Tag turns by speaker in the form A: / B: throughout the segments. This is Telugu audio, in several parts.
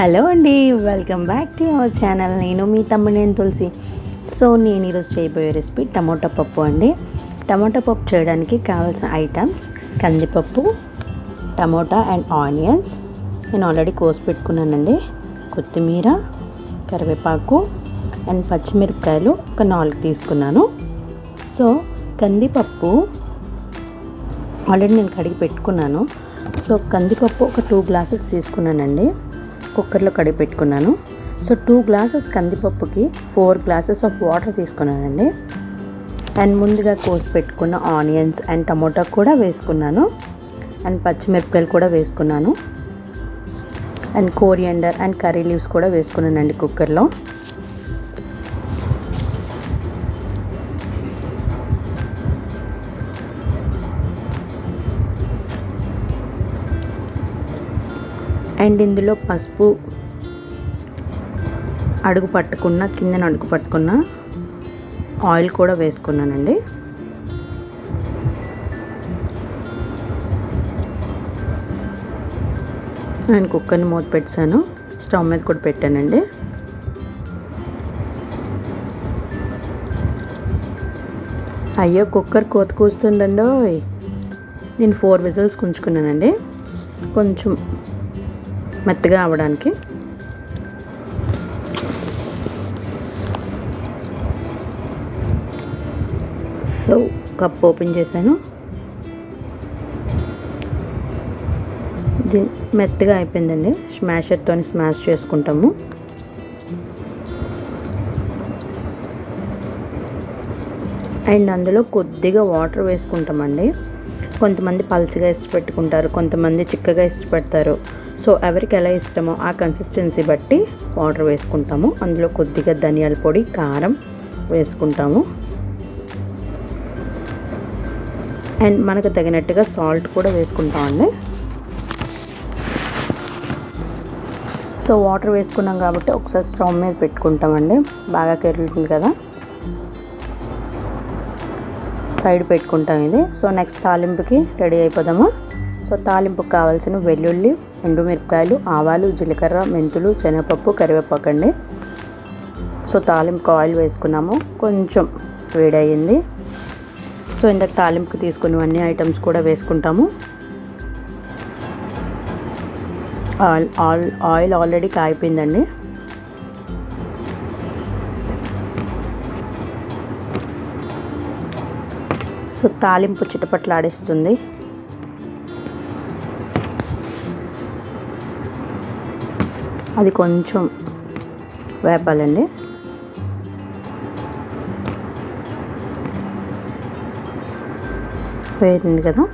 A: హలో అండి welcome back to our channel. నేను మీ తమ్ముడేని తులసి. సో నేను ఈరోజు చేయబోయే రెసిపీ టమోటా పప్పు అండి. టమోటా పప్పు చేయడానికి కావాల్సిన ఐటమ్స్ కందిపప్పు టమోటా అండ్ ఆనియన్స్. నేను ఆల్రెడీ కోసి పెట్టుకున్నానండి. కొత్తిమీర కరివేపాకు అండ్ పచ్చిమిరపకాయలు ఒక నాలుగు తీసుకున్నాను. సో కందిపప్పు ఆల్రెడీ నేను కడిగి పెట్టుకున్నాను. సో కందిపప్పు ఒక టూ గ్లాసెస్ తీసుకున్నానండి. కుక్కర్లో కడిగి పెట్టుకున్నాను సో టూ గ్లాసెస్ కందిపప్పుకి ఫోర్ గ్లాసెస్ ఆఫ్ వాటర్ తీసుకున్నానండి. అండ్ ముందుగా కోసి పెట్టుకున్న ఆనియన్స్ అండ్ టమోటా కూడా వేసుకున్నాను. అండ్ పచ్చిమిరపకాయలు కూడా వేసుకున్నాను. And coriander and curry leaves కూడా వేసుకున్నానండి కుక్కర్లో. అండ్ ఇందులో పసుపు అడుగు పట్టుకున్న కిందన అడుగు పట్టుకున్న ఆయిల్ కూడా వేసుకున్నానండి. నేను కుక్కర్ని మూత పెట్టాను. స్టవ్ మీద కూడా పెట్టానండి. అయ్యో కుక్కర్ కోత కూస్తుందండో నేను ఫోర్ విజిల్స్ ఉంచుకున్నానండి కొంచెం మెత్తగా అవ్వడానికి. సో కప్ ఓపెన్ చేశాను. మెత్తగా అయిపోయిందండి. స్మాషర్తో స్మాష్ చేసుకుంటాము. అండ్ అందులో కొద్దిగా వాటర్ వేసుకుంటామండి. కొంతమంది పల్చగా ఇష్టపెట్టుకుంటారు కొంతమంది చిక్కగా ఇష్టపెడతారు. సో ఎవరికి ఎలా ఇష్టమో ఆ కన్సిస్టెన్సీ బట్టి వాటర్ వేసుకుంటాము. అందులో కొద్దిగా ధనియాల పొడి కారం వేసుకుంటాము. అండ్ మనకు తగినట్టుగా సాల్ట్ కూడా వేసుకుంటామండి సో వాటర్ వేసుకున్నాం కాబట్టి ఒకసారి స్టవ్ మీద పెట్టుకుంటామండి. బాగా కెరులుతుంది కదా. సైడ్ పెట్టుకుంటాం ఇది. సో నెక్స్ట్ తాలింపుకి రెడీ అయిపోదాము. సో తాలింపుకి కావాల్సిన వెల్లుల్లి ఎండుమిరపకాయలు ఆవాలు జీలకర్ర మెంతులు శనగపప్పు కరివేపాకు అండి. సో తాలింపు ఆయిల్ వేసుకున్నాము. కొంచెం వేడయింది సో ఇందాక తాలింపుకి తీసుకున్నవన్నీ ఐటమ్స్ కూడా వేసుకుంటాము. ఆయిల్ ఆయిల్ ఆయిల్ ఆల్రెడీ కాగిపోయిందండి. సో తాలింపు చిటపట్లాడేస్తుంది. అది కొంచెం వేపాలండి. వేరింది కదా.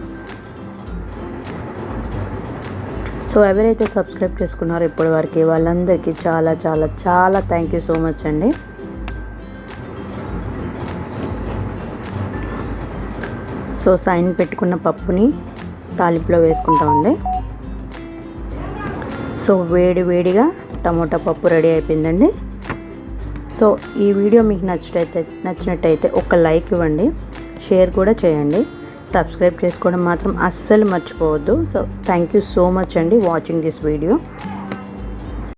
A: సో ఎవరైతే సబ్స్క్రైబ్ చేసుకున్నారో ఇప్పటి వరకు వాళ్ళందరికీ చాలా చాలా చాలా థ్యాంక్ యూ సో మచ్ అండి. సో సైన్ పెట్టుకున్న పప్పుని తాలింపులో వేసుకుంటామండి సో వేడి వేడిగా టమోటా పప్పు రెడీ అయిపోయిందండి. సో ఈ వీడియో మీకు నచ్చినట్టయితే నచ్చినట్టయితే ఒక లైక్ ఇవ్వండి. షేర్ కూడా చేయండి. సబ్స్క్రైబ్ చేసుకోవడం మాత్రం అస్సలు మర్చిపోవద్దు. So thank you so much అండి వాచింగ్ దిస్ వీడియో.